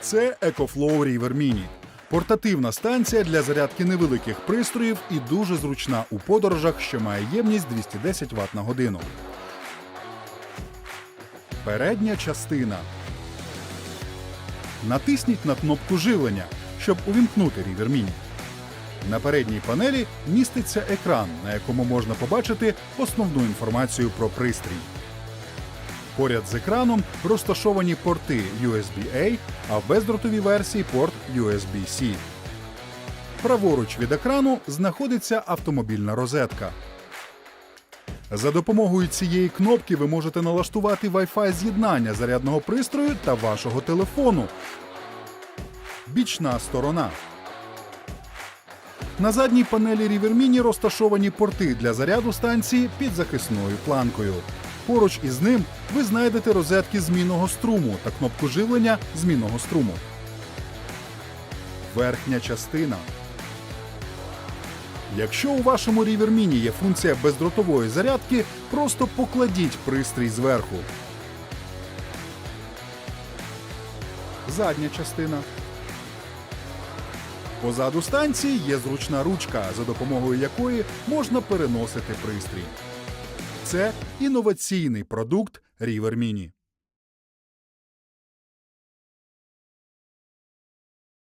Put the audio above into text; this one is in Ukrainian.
Це EcoFlow River Mini. Портативна станція для зарядки невеликих пристроїв і дуже зручна у подорожах, що має ємність 210 Вт на годину. Передня частина. Натисніть на кнопку живлення, щоб увімкнути River Mini. На передній панелі міститься екран, на якому можна побачити основну інформацію про пристрій. Поряд з екраном розташовані порти USB-A, а в бездротовій версії порт USB-C. Праворуч від екрану знаходиться автомобільна розетка. За допомогою цієї кнопки ви можете налаштувати Wi-Fi з'єднання зарядного пристрою та вашого телефону. Бічна сторона. На задній панелі River Mini розташовані порти для заряду станції під захисною планкою. Поруч із ним ви знайдете розетки змінного струму та кнопку живлення змінного струму. Верхня частина. Якщо у вашому Mini є функція бездротової зарядки, просто покладіть пристрій зверху. Задня частина. Позаду станції є зручна ручка, за допомогою якої можна переносити пристрій. Це інноваційний продукт River Mini.